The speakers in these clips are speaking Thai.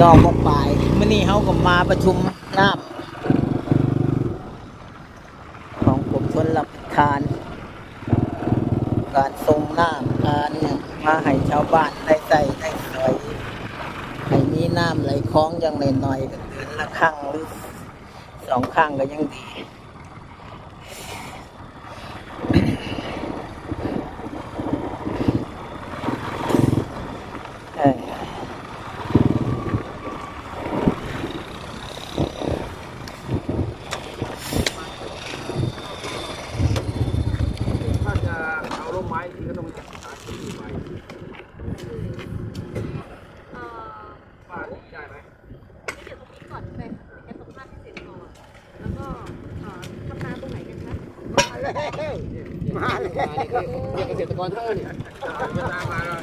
รอกบอกปลายมื่อนี้เขาก็มาประชุมน้ำของกรมชนรับทาน การทรงน้ำการมาให้ชาวบ้านได้ใส่ได้สวยให้มีน้ำไหลคลองอย่างหน่อยๆก็เดือนละครั้งหรือสองครั้งก็ยังดี เออ ถ้าจะเอาร่มไม้จริงก็ต้องจัดสายที่ไม้ เอ่อ ป้าได้ไหม เดี๋ยวตรงนี้ก่อนไปแกสัมภาษณ์ให้เสร็จก่อน แล้วก็เอ่อทำนาตรงไหนกันคะ มาเลยมา เลยเรียกเกษตรกรเท่าเนี่ยเวลามาแล้ว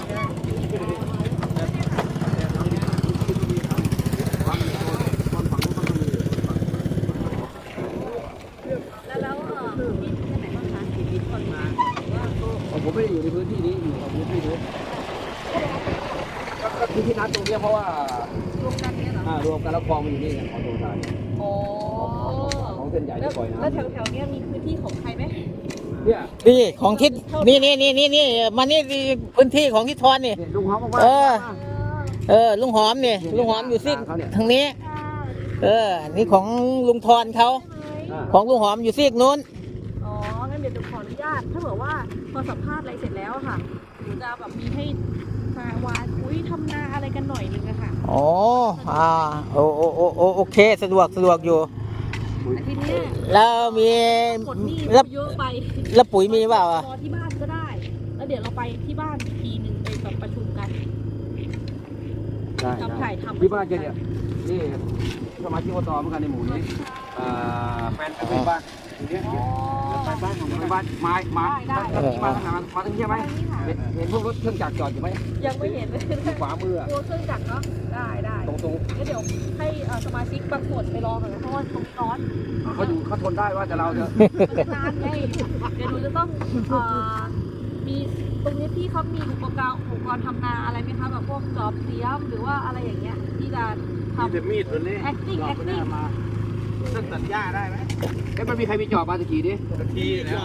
ความมีคนคนฝั่งนู้นก็มีแล้วแล้วเอ่อที่ที่ไหนบ้างคะที่ที่คนมาว่าผมไม่ได้อยู่ในพื้นที่นี้อยู่กับพื้นที่นู้นก็คือที่นัดตรงนี้เพราะว่า รวมกันเนี่ยเหรอ อ่ารวมกันแล้วคลองมันอยู่นี่ไง นี่ยนี่ของทิศนี่นี่นี่นี่นี่มานี่นี่พื้นที่ของทิศทอนนี่เนี่ยลุงเขาบอกว่าเออ เออ ลุงหอมนี่ลุงหอมอยู่ซิกทางนี้ เออ นี่ของลุงทอนเขาอ่าของลุงหอมอยู่ซีกนู้น อ๋อ งั้นเดี๋ยวหนูขออนุญาต ถ้าเผื่อว่าพอสัมภาษณ์อะไรเสร็จแล้วอะค่ะหนูจะแบบมีให้มาวานอุ้ยทำนาอะไรกันหน่อยนึงอะค่ะ อ๋อ อ่า โอโอโอโอโอเค สะดวกสะดวกอยู่ แต่ทีเนี้ยแล้วมีกดหนี้แล้วเยอะไปแล้วปุ๋ยมีเปล่าอะ รอที่บ้านก็ได้ แล้วเดี๋ยวเราไปที่บ้านอีกทีหนึ่งไปแบบประชุมกัน ได้ทำถ่ายทำที่บ้านแกเนี่ยนี่สมาชิกอบตเหมือนกันในหมู่นี้เอ่อแฟนเป็นบ้านอยู่เนี่ยอ๋อไปบ้านของไปบ้านไม้ไม้ได้ได้ มาทางไหนมาทางนี้ใช่ไหมทางนี้ค่ะเห็นเห็นพวกรถเครื่องจักรจอดอยู่ไหมยังไม่เห็นเลยที่ขวามืออะกลัวเครื่องจักรเนาะได้ได้ตรงตรงงั้นเดี๋ยวให้เอ่อสมาชิกบางส่วนไปรอก่อนนะเพราะว่าตรงนี้ร้อนเขาอยู่เขาทนได้ว่าแต่เราจะ มันจะนานไงเดี๋ยวหนูจะต้องเอ่อมี ตรงนี้พี่เขามีอุปกรณ์อุปกรณ์ทำนาอะไรไหมคะแบบพวกจอบเสียมหรือว่าอะไรอย่างเงี้ยที่จะทำจะมีดตัวนี้ acting acting ซึ่งตัดหญ้าได้ไหมเอ๊ะมันมีใครมีจอบมาตะกี้ดิตะกี้แล้ว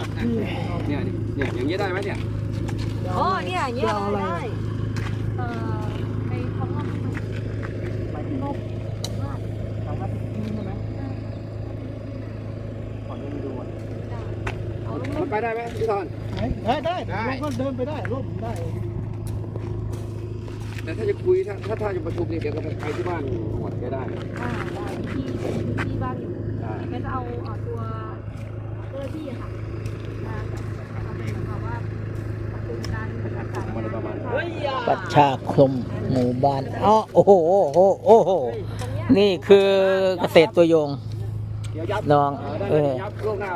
เนี่ยเนี่ยอย่างนี้ได้ไหมเนี่ยโอ้เนี่ยอย่างเงี้ยได้ เอ่อไปทำนอกไปนอกบ้านขอเดินไปดูก่อนเอาลูมันกไปได้ไหมพี่ทอน ได้ได้ได้ลงก็เดินไปได้ร่มได้ แต่ถ้าจะคุยถ้าถ้าถ้าจะประชุมเนี่ยเดี๋ยวก็ไปที่บ้านหมดก็ได้อ่าได้ที่ที่บ้านอยู่ได้งั้นเอาเอ่อตัวเจ้าหน้าที่อะค่ะมาทำเป็นเหมือนกับว่าประชุมการประกาศงานนะคะประชาคมหมู่บ้านอ๋อโอ้โหโอ้โหโอ้โหตรงเนี้ยนี่คือเกษตรตัวยง เดี๋ยวยับน้อง เออได้เออยับล่วงหน้า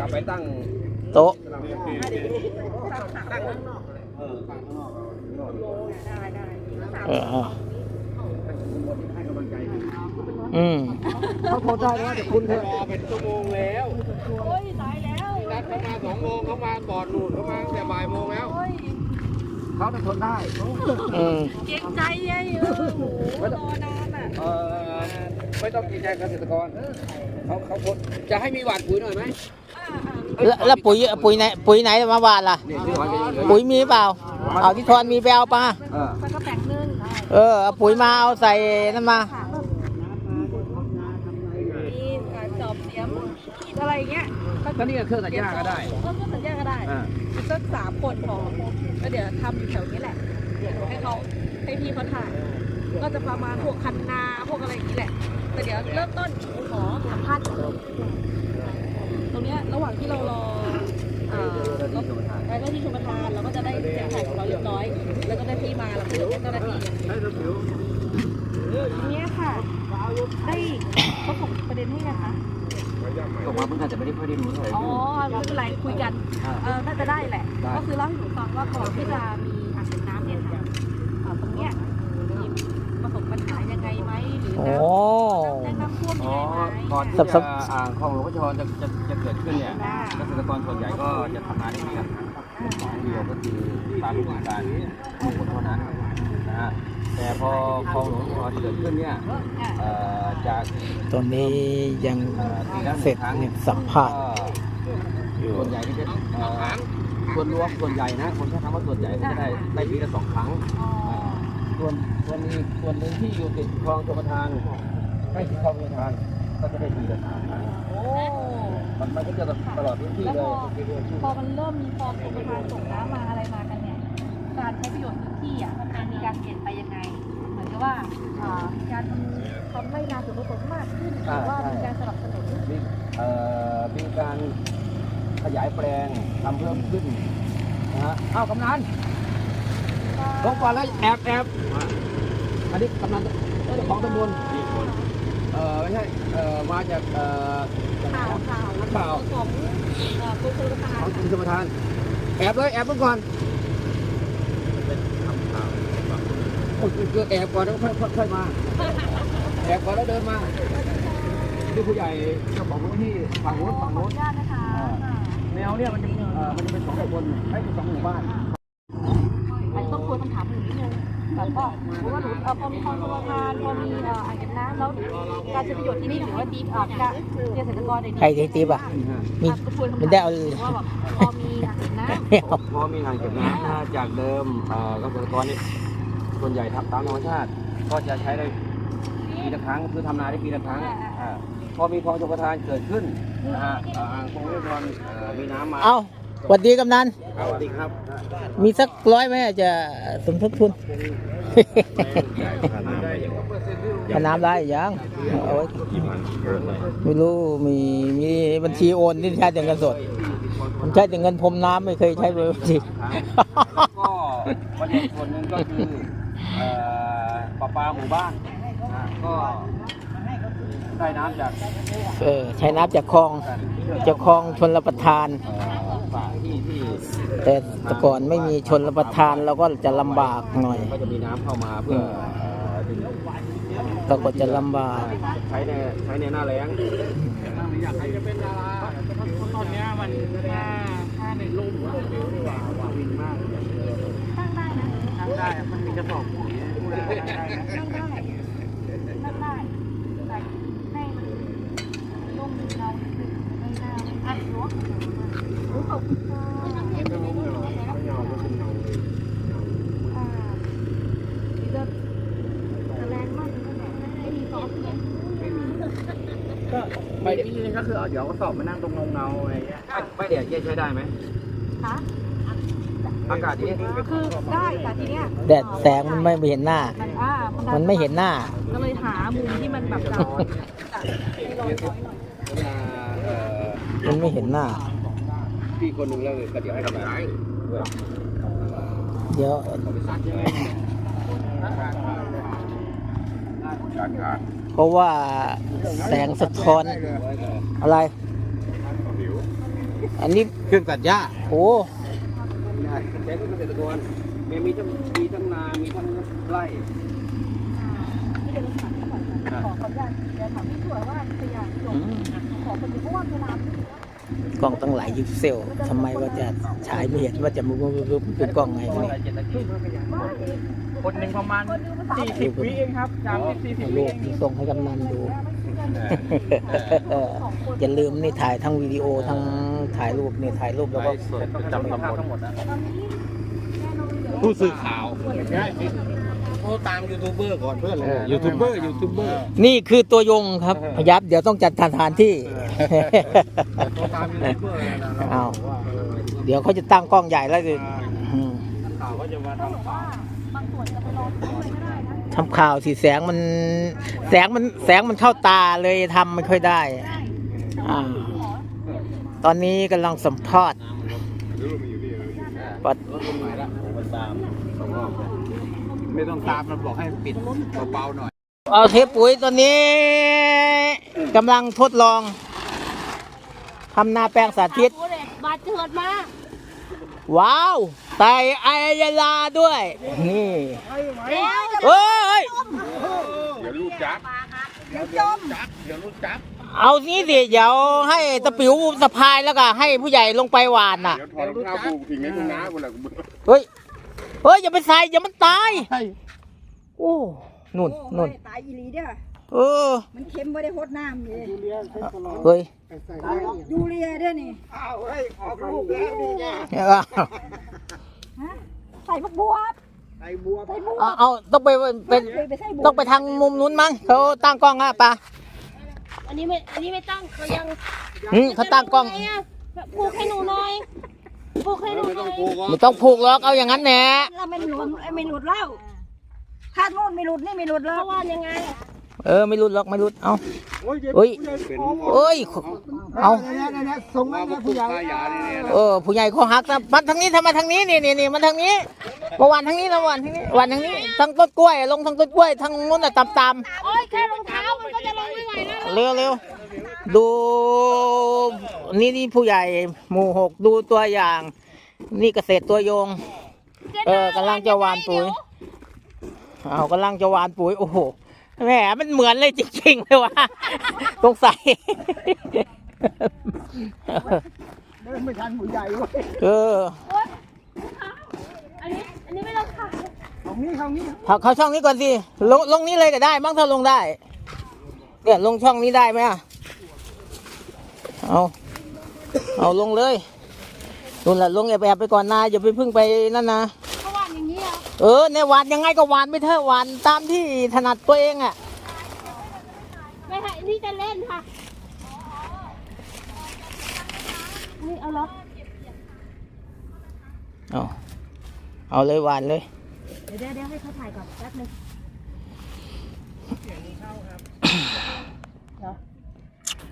กลับไปตั้ง โต๊ะตั้งข้างนอกเลยเออตั้งข้างนอกเอาได้ได้เออเอาให้กำลังใจกันอืมเขาทนได้แล้วแต่คุณเถอะรอเป็นชั่วโมงแล้วโอ้ยตายแล้วนัดเขามาสองโมงเขามาก่อนนู่นเขามาตั้งแต่บ่ายโมงแล้วโอ้ยเขาจะทนได้อืมเกรงใจไงเออโหรอนานอะเออไม่ต้องเกรงใจเกษตรกรเขาเขาทนจะให้มีหวานปุ๋ยหน่อยไหมอ่าอ่า แล้วแล้วปุ๋ยปุ๋ยไหนปุ๋ยไหนมาหวานล่ะ นี่ที่หวานกันอยู่ปุ๋ยมีเปล่า เอาที่ทอนมีไปเอาปะเออสักกระแปงนึงได้เออเอาปุ๋ยมาเอาใส่นั่นมา ค่ะมีเอ่อจอบเสียมขีดอะไรอย่างเงี้ยก็นี่ก็เครื่องตัดหญ้าก็ได้ก็เครื่องตัดหญ้าก็ได้อ่าอีกสักสามคนพอแล้วเดี๋ยวทำอยู่แถวนี้แหละ เดี๋ยวให้เขาให้พี่เขาถ่าย ก็จะประมาณพวกคันนาพวกอะไรอย่างนี้แหละ แต่เดี๋ยวเริ่มต้นขอสัมภาษณ์ก่อนต รงเนี้ยระหว่างที่เรารอเอ่อรถไปก็ที่ชมประทานเราก็จะได้เซ็นถ่ายของเราเรียบร้อย แล้วก็ได้ที่มาเราก็จะแจ้งเจ้าหน้าที่ทีเนี้ยค่ะได้เขาส่งประเด็นให้นะคะส่งมาเพิ่งแต่ไม่ได้ค่อยได้รู้เท่าไหร่อ๋อไม่เป็นไรคุยกันเออน่าจะได้แหละได้ก็คือเล่าให้หนูฟังว่าก่อนที่จะมีอ่างเก็บน้ำเนี่ยค่ะเอ่อตรงเนี้ยมีประสบปัญหายังไงไหมหรือโอ้ ก่อนที่สับสัจะบอ่าคลองหลวงพ่อชรจะจะจะเกิดขึ้นเนี่ยเกษตรกรส่วนใหญ่ก็จะทำนาได้เพียงครั้งเดียวก็คือตามฤดูกาลปลูกเท่านั้นนะฮะแต่แต่พอคลองหลวงพอที่เกิดขึ้นเนี่ยเอ่อจากตอนนี้ยังเอ่อปีละหเสร็นึ่จงครั้งเนี่ยสัมภาษณ์ก็ส่วนใหญ่ก็จะเอ่อส่วนรวมส่วนใหญ่นะคนใช้คำว่าส่วนใหญ่ก็จะได้ได้ปีละสองครั้ง ส่วนส่วนนี้ส่วนหนึ่งที่อยู่ติดคลองชลประทานใกล้ติดคลองชลประทาน ก็จะได้ปีละสามครั้งโอ้ มันมันก็จะตลอดพื้นที่แล้วเลพอยพอมันเริ่มมีคลองชลประทานส่งน้ำมาอะไรมากันเนี่ย การใช้ประโยชน์พื้นที่อะมันมีการเปลี่ยนไปยังไง เหมือนกับว่าอ่ามีการทำทำให้นาสวนผสมมากขึ้นหรือว่ามีการสนับสนุนมีเอ่อมีการขยายแปลงทำเพิ่มขึ้นนะฮะอ้าวกำนันลงก่อนแล้วแอบแอบอันนี้กำนันเจ้าของตำบล เอ่อไม่ใช่เอ่อมาจากเอ่อจากไหนข่าวนะข่าวข่าวของเอ่อกรมชลประทานองกรมชลประทานแอบเลยแอบลงก่อนโอ้ยคือแอบก่อนแล้วค่อยค่อยค่อยมา แอบก่อนแล้วเดินมานี่ผู้ใหญ่เจ้าของพื้นที่ฝั่งโน้นฝั่งขอโน้อนนุญาตนะคะ แนวเนี่ยมันจะเอ่อมันจะเป็นสองหมู่บ้านให้เป็นสองหมู่บ้านจจะต้องควรคำถามหนึ่งนิดนึง แบบว่าเพราะว่าหนูพอมีคลองชลประทานพอมีอ่างเก็บน้ำแล้วการใช้ประโยชน์ที่นี่ถือว่าดีอ่าการเกษตรกรเนี่ยดีใครที่ติ๊บอะมีมันได้เอาว่าแบบพอมีอ่างเก็บน้ำไม่เอาพอมีอ่างเก็บน้ำจากเดิมเกษตรกรนี่ส่วนใหญ่ทำตามธรรมชาติ ก็จะใช้ได้ปีละครั้งคือทำนาได้ปีละครั้งพอมีคลองชลประทานเกิดขึ้นนะฮะอ่างคงเรียบร้อยเอ่อมีน้ำมาเอา สวัสดีกำนันสวัสดีครับ มีสักร้อยไหมจะสมทบทุนค่าน้ำได้ยังเอาไว้ไม่รู้มีมีบัญชีโอนที่ใช้แต่เงินสดผมใช้แต่เงินพรมน้ำไม่เคยใช้เลยบัญชีก็ประเด็นส่วนหนึ่งก็คือเอ่อประปาหมู่บ้านนะก็ได้น้ำจากเออใช้น้ำจากคลองจากคลองชนรับประทาน เอ่อฝากที่ที่แต่แต่ก่อนไม่มีชนรับประทานเราก็จะลำบากหน่อย ก็จะมีน้ำเข้ามาเพื่อเอ่อดึงเราก็จะลำบาก ใช้ในใช้ในหน้าแล้งอยากให้จะเป็นดาราตอนเนี้ยมันถ้าถ้าในรูปอะเร็วดีกว่าวาวินมากตั้งได้นะทำได้อะมันมีกระสอบปุ๋ยดูแลได้ได้นะตั้งได้ตั้งได้แต่ให้มันร่มเงานิดนึงไม่น่าอะหนูรู้ตกอ่า กเลยนะไม่มีซอสเลยไม่ดีนี่ก็คือเอาเดี๋ยวกระสอบมานั่งตรงเงาๆอะไรเงี้ยไม่ไม่เดี๋ยวเยี่ยใช้ได้ไหมคะอากาศดีคือได้แต่ทีเนี้ยแดดแสงมันไม่เห็นหน้า มันอ่ามัมันไม่เห็นหน้า ก็เลยหามุมที่มันแบบจะให้ร้อนน้อยหน่อยเวลาเอ่อมันไม่เห็นหน้า พี่คนหนึ่งแล้วก็เดี๋ยวให้กำลังใจด้วยเดี๋ยวการขาดเพราะว่าแสงสะท้อน อะไร อันนี้เครื่องตัดหญ้าโอ้ใช้เกษตรกรมีมีทั้งมีทั้งนา มีทั้งไร่ที่เป็นสถานที่ก่อนนะขอขออนุญาตเดี๋ยวถามพี่ถั่วว่าขยะจบขอคนเดียวเพราะว่าเวลาที่ กล้องตั้งหลายยิปเซลทำไมว่าจะฉายไม่เห็นว่าจะมุมเป็นกล้องไงวะเนี่ยคนหนึ่งประมาณสี่สิบวิเองครับสามสิบสี่สิบเอาวิรูปเองส่งให้กำนันดูอย่าลืมนี่ถ่ายทั้งวิดีโอทั้งถ่ายรูปนี่ถ่ายรูปแล้วก็จำตำบลทั้งหมดนะผู้สื่อข่าว โทรตามยูทูบเบอร์ก่อนเพื่อนเลยยูทูบเบอร์ยูทูบเบอร์นี่คือตัวยงครับพยับเดี๋ยวต้องจัดสถานที่โทรตามยูทูบเบอร์เลยนะอ้าวเดี๋ยวเขาจะตั้งกล้องใหญ่แล้วสิอืมข่าวก็จะมาทำข่าวบางส่วนจะไปรอที่ไม่ได้นะทำข่าวสิแสงมันแสงมันแสงมันเข้าตาเลยทำไม่ค่อยได้อ่าตอนนี้กำลังสัมภาษณ์ปัด ไม่ต้องตามมันบอกให้ปิดเบาๆหน่อย เอาเทปปุ๋ยตัวนี้กำลังทดลองทำนาแปลงสาธิต บาดเจิดมา ว้าวใส่ไอยาลาด้วย นี่เดี๋ยวเฮ้ย เดี๋ยวลูกจับเดี๋ยวจมจับเดี๋ยวลูกจับ เอานี้สิเดี๋ยวให้ตะปิวสะพายแล้วก็ให้ผู้ใหญ่ลงไปหวานน่ะ เดี๋ยวถอดรองเท้าบูทิ้งในทุ่งนาคนละเฮ้ย เฮ้ยอย่าไปใส่อย่ามันตายโอ้นุ่นโอ้นุ่นยตายอีหลีเด้อเออ มันเค็มไม่ได้หดน้ำเลยเฮ้ยยูเรียเด้อนี่อ้าวเฮ้ยออกลูกแล้วนี่ไงเอาฮะใส่บักบัวไอ้บัวใส่บัวเอาเอาต้องไปเป็นเลยไปใส่บัวต้องไปทางมุมนู้นมั้งเขาตั้งกล้องอะปะอันนี้ไม่อันนี้ไม่ต้องเขายังอืมเขาตั้งกล้องจะทำยัไะปลูกให้หนูหน่อย ปลูกให้หนูไม่หต้น่องอยปลูกหรอกไม่ต้องผูกหรอกเอาอย่างนั้นแหละแล้วไม่หลุดไม่หลุดแล้วถ้าโน่นไม่หลุดนี่ไม่หลุดแล้วเขาว่ายังไงเออไม่รุดหรอกไม่รุดเอาโอ้ยเฮ้ยเป็นเอ้ย เอาเนี่ยเนี่ยเนี่ยส่งมาเนี่ยผู้ใหญ่ยาเนี่ยเออผู้ใหญ่เขาหักนะมันทางนี้ทำไมทางนี้นี่นี่นี่มันทางนี้เมื่อวานทางนี้แล้ววันทางนี้วันทางนี้ทางต้นกล้วย ลงทางต้นกล้วยทางนู้นน่ะตามตามโอ้ยแค่รองเท้ามันก็จะลงไม่ไหวแล้วเร็วเร็ว ดูนี่นี่ผู้ใหญ่หมู่หกดูตัวอย่าง นี่เกษตรตัวโยง เออกำลังจะหวานปุ๋ยเอากำลังจะหวานปุ๋ยโอ้โหแหมมันเหมือนเลยจริงๆเลยวะสงสัยเดินไม่ทันผู้ใหญ่เว้ยเอออันนี้อันนี้ไม่ต้องขายเอางี้เอางี้เขาเขาช่องนี้ก่อนสิลงลงนี้เลยก็ได้มั้งถ้าลงได้ เนี่ยลงช่องนี้ได้ไหมอะเอา เอาลงเลยนู่นแหละลงแอบๆไปก่อนนะอย่าไปพึ่งไปนั่นนะเขาว่าอย่างนี้เหรอเออในหวานยังไงก็หวานไปเถอะหวานตามที่ถนัดตัวเองอะ ไม่ค่ะอันนี้จะเล่นค่ะนี่เอาเหรอเอาเอาเลยหวานเลยเดี๋ยวเดี๋ยวเดี๋ยวให้เขาถ่ายก่อนแป๊บนึง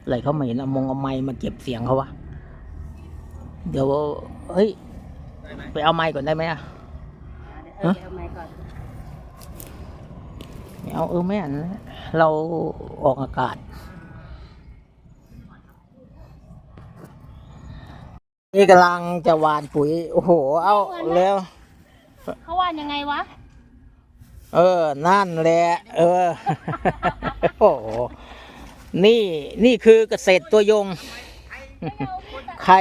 อะไรเขาไม่เห็นเอามงเอาไม้มาเก็บเสียงเขาวะ เดี๋ยวเฮ้ย ไปเอาไม้ก่อนได้ไหมอะเออเดี๋ยวเอาไม้ก่อนไม่เอาเออไม่อันนั้นเราออกอากาศนี่กำลังจะหวานปุ๋ย โอ้โห เอาเร็วเขาว่ายังไงวะ เออ นั่นแหละ เออ โอ้โห นี่นี่คือเกษตรตัวยง ใคร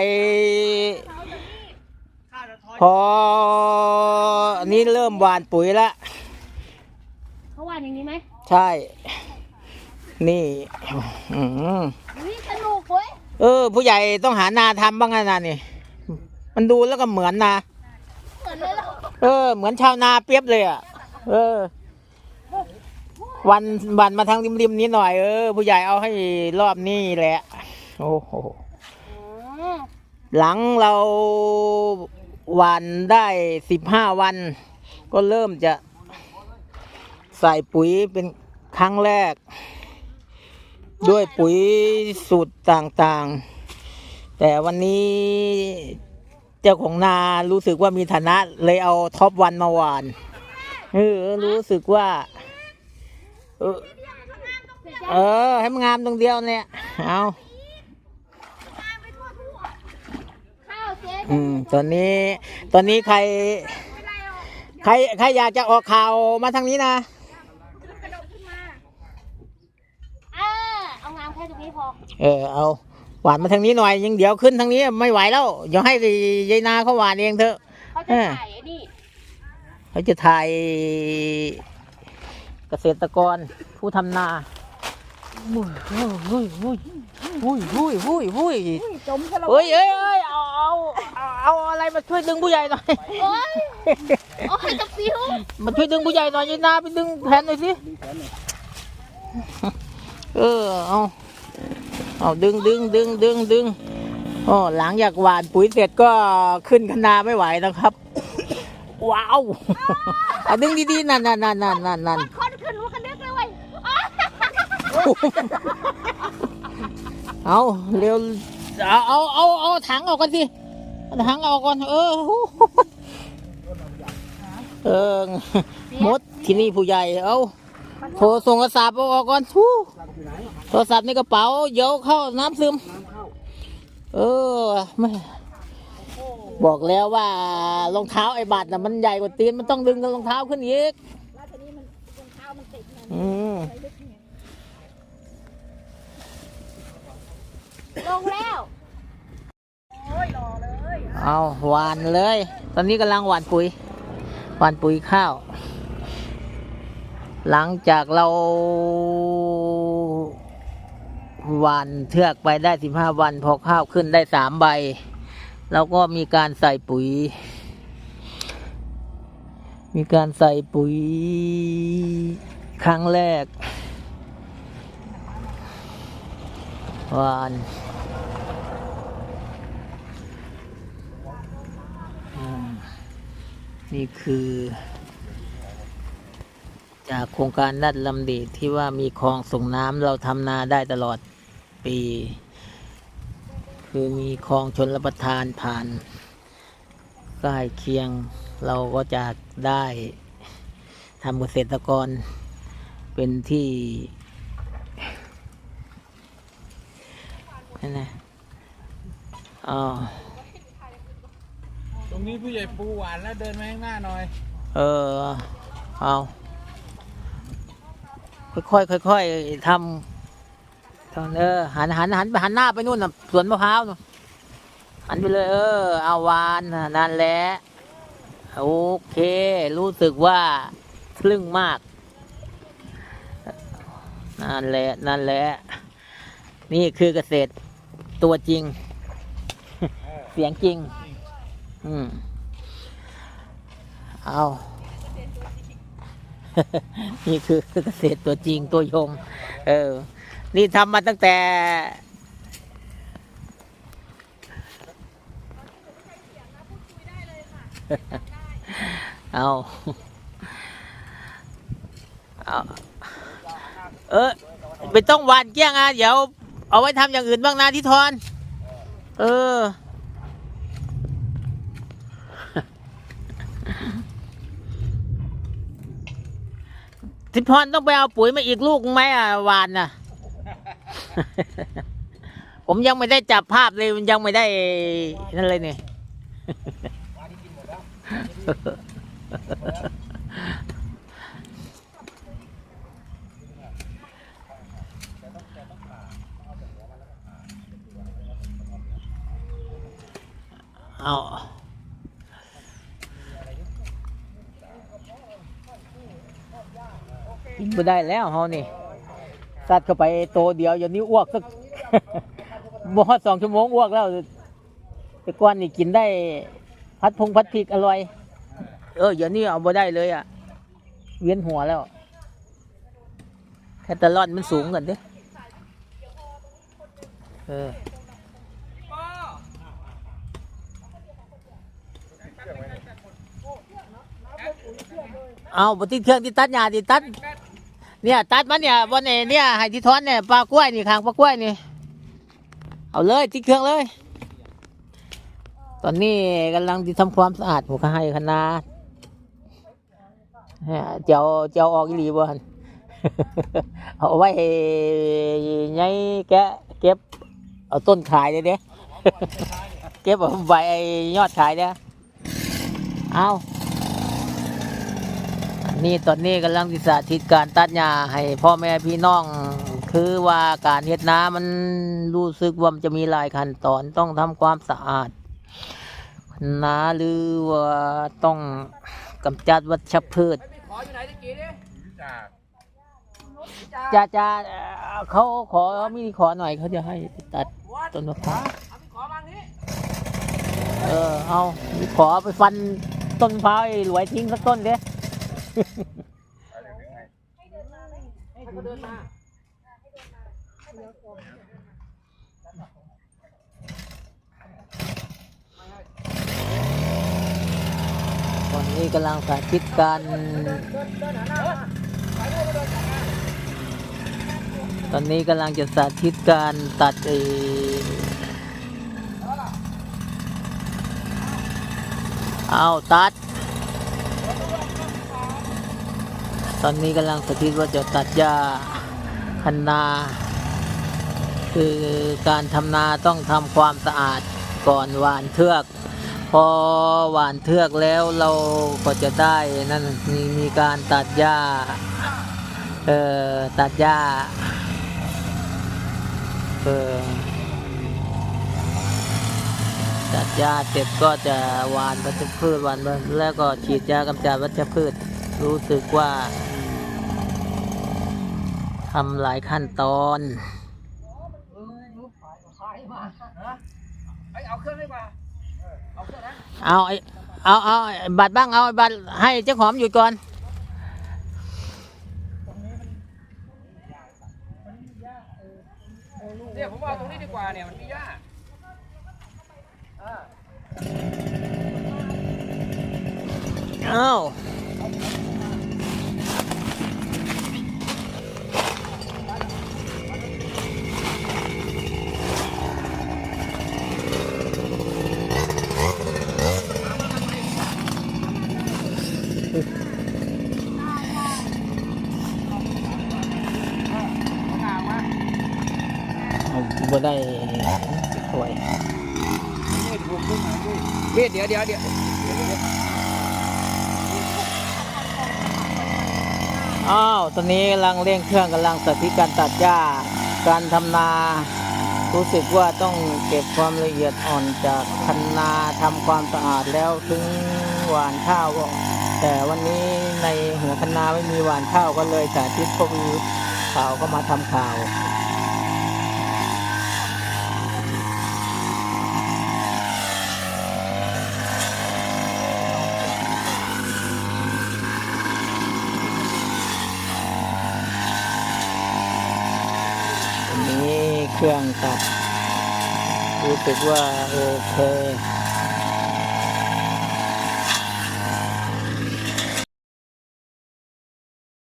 พออันนี้เริ่มหวานปุ๋ยแล้วเขาว่าอย่างนี้ไหมใช่ นี่อืมวิสนุกเว้ยเออ ผู้ใหญ่ต้องหานาทำบ้างนะนานี่ มันดูแล้วก็เหมือนนาเหมือนเลยเหรอเออ เหมือนชาวนาเปรียบเลยอะ เออ วันวันมาทางริมๆนี้หน่อยเออผู้ใหญ่เอาให้รอบนี้แหละ โอ้โหหลังเราหวันได้สิบห้าวัน ก็เริ่มจะใส่ปุ๋ยเป็นครั้งแรก ด้วยปุ๋ยสูตรต่างๆ แต่วันนี้เจ้าของนารู้สึกว่ามีฐานะเลยเอาท็อปวันมาหวานเออรู้สึกว่า เออเออ ให้มันงามตรงเดียวเนี่ย เอาข้าวเจ๊อืมตอนนี้ ตอนนี้ใคร ใคร ใครอยากจะออกข่าวมาทางนี้นะเออเอางามแค่ตรงนี้พอ เออ เอา หวานมาทางนี้หน่อย ยังเดี๋ยวขึ้นทางนี้ไม่ไหวแล้ว เดี๋ยวให้ยายนาเขาหวานเองเถอะ เขาจะถ่ายไอ้นี่ เขาจะถ่าย เกษตรกรผู้ทำนาวุ้ยวุ้ยวุ้ยวุ้ยวุ้ยวุ้ยวุ้ยจมซะแล้วเอ้ยเอ้ยเอ้ยเอาเอาเอาเอาอะไรมาช่วยดึงผู้ใหญ่หน่อย โอ้ยโอ้ยจะฟิวมาช่วยดึงผู้ใหญ่หน่อยยายนาไปดึงแผ่นหน่อยสิ เออ เอาเอาดึงดึงดึงดึงดึงอ๋อหลังจากหวานปุ๋ยเสร็จก็ขึ้นคนาไม่ไหวนะครับ ว้าวเอาดึงดีๆนั่นนั่นนั่นนั่นนั่น นั่นคนขึ้นรู้กันนึกเลยเว้ยอ๋อเอาเร็วเอาเอาเอาเอาถังออกก่อนสิเอาถังออกก่อนเออเออมดที่นี่ผู้ใหญ่เอาโทรส่งโทรศัพท์เอาออกก่อนทูโทรศัพท์ในกระเป๋าเดี๋ยวเข้าน้ำซึมเออไม่บอกแล้วว่ารองเท้าไอ้บัตรน่ะมันใหญ่กว่าตีนมันต้องดึงกับรองเท้าขึ้นอีก อืมลงแล้ว เอาหวานเลย ตอนนี้กำลังหวานปุ๋ย หวานปุ๋ยข้าว หลังจากเราหวานเทือกไปได้สิบห้าวัน พอข้าวขึ้นได้สามใบ เราก็มีการใส่ปุ๋ย มีการใส่ปุ๋ย ครั้งแรกวานนี่คือ จากโครงการนัดลำดีที่ว่ามีคลองส่งน้ำเราทำนาได้ตลอดปี คือมีคลองชนรับประทานผ่านใกล้เคียงเราก็จะได้ทำเกษตรกร เป็นที่นั่นนะอ๋อตรงนี้ผู้ใหญ่ปูหวานแล้วเดินมาข้างหน้าหน่อย เออ เอาค่อยๆค่อยๆทำตอนเออหันหันหันไปหันหน้าไปนู่นน่ะสวนมะพร้าวนู่นหันไปเลย เออ เอาวานน่ะนั่นแหละ โอเค รู้สึกว่าคลึ่งมาก นั่นแหละ นั่นแหละ นี่คือเกษตรตัวจริง เสียงจริง อืมเอานี่คือเกษตรตัวจริงตัวยง เออ นี่ทำมาตั้งแต่ เอา เอา เออไม่ต้องหวานเกี้ยงอะเดี๋ยวเอาไว้ทำอย่างอื่นบ้างนะที่ทอน เออ ทิพรต้องไปเอาปุ๋ยมาอีกลูกไหมอะหวานน่ะ ผมยังไม่ได้จับภาพเลยมันยังไม่ได้นั่นเลยเนี่ย เอากินไม่ได้แล้วเฮานี่สัตว์เข้าไปโตเดียวอย่างนี้อ้วกสักบ่สองชั่วโมงอ้วกแล้วแต่ก่อนนี่กินได้พัดพงพัดพริกอร่อย เออเดี๋ยวนี้เอาบ่ได้เลยอะ เวียนหัวแล้ว แคตาลอนมันสูงกันเด้อเออ เอาบติดเครื่องที่ตัดหญ้าที่ตัด เนี่ยตัดมันเนี่ยบนเนี่ยเนี่ยให้ที่ทอนเนี่ยปลากล้วยนี่ขางปลากล้วยนี่ เอาเลยติดเครื่องเลย ตอนนี้กำลังที่ทำความสะอาดหัวกระให้คณะเนี่ยเจ้าเจ้าออกอีหลีบ่นเอาไว้ไงแกะเก็บเอาต้นขายเลยเด้เก็บเอาใบยอดขายเด้เอา นี่ตอนนี้กำลังศึกษาธิตการตัดหญ้าให้พ่อแม่พี่น้อง คือว่าการเฮ็ดน้ำมันรู้สึกว่ามันจะมีหลายขั้นตอนต้องทำความสะอาดนาหรือว่าต้องกำจัดวัชพืชขออยู่ไหนตะกี้ดิจะจะเอ่อเขาขอมีขอหน่อยเขาจะให้ไปตัดต้นมะพร้าวเอาพี่ขอบางนี้เออเอามีขอไปฟันต้นมะพร้าวไอ้หลวยทิ้งสักต้นเด้ ตอนนี้กำลังสาธิตการตอนนี้กำลังจะสาธิตการตัดไอเอาตัด ต อนนี้กำลังสาธิตว่าจะตัดหญ้าคันนา คือการทำนาต้องทำความสะอาดก่อนหว่านเทือก พอหว่านเทือกแล้วเราก็จะได้นั่นมีมีการตัดหญ้าเอ่อตัดหญ้าเออตัดหญ้าเสร็จก็จะหว่านวัชพืชหว่านแล้วก็ฉีดยากำจัดวัชพืชรู้สึกว่า ทำหลายขั้นตอนไอ้เอาเครื่องได้ป่ะเอาเครื่องนั้นเอาไอ้เอาเอาไอ้บัตรบ้างเอาไอ้บัตรให้เจ้าของหยุดก่อนเนี่ยผมว่าตรงนี้ดีกว่าเนี่ยมันมีหญ้าอ่าเอา กลางมา เอาบ่ได้สวย นี่ถูกขึ้นมาด้วย เดี๋ยวเดี๋ยวอ้าว ตอนนี้กำลังเร่งเครื่องกำลังสาธิตการตัดหญ้า การทำนา รู้สึกว่าต้องเก็บความละเอียดอ่อนจากคันนาทำความสะอาดแล้วถึงหว่านข้าวแต่วันนี้ในหัวคันนาไม่มีหว่านข้าวก็เลยสาธิตพวกข่าวก็มาทำข่าว อันนี้ เครื่องตัดรู้สึกว่าโอเค